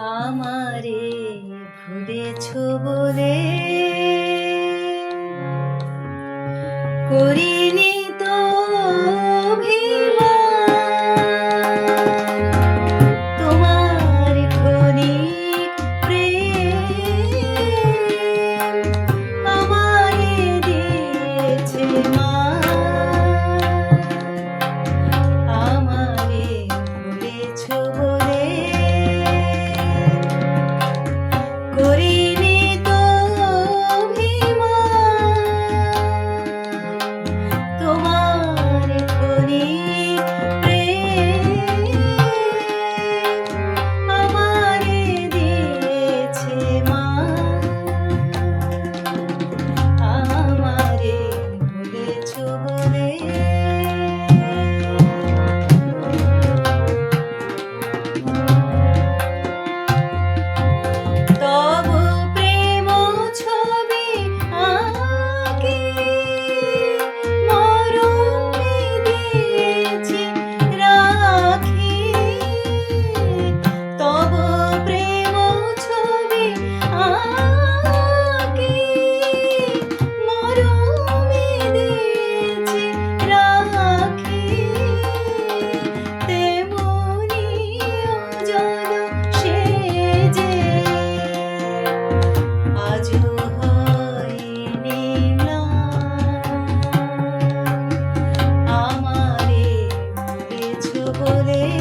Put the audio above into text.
আমারে ভুলেছ বলে করিনি তো তোমার আমারে দিয়েছে মা। করে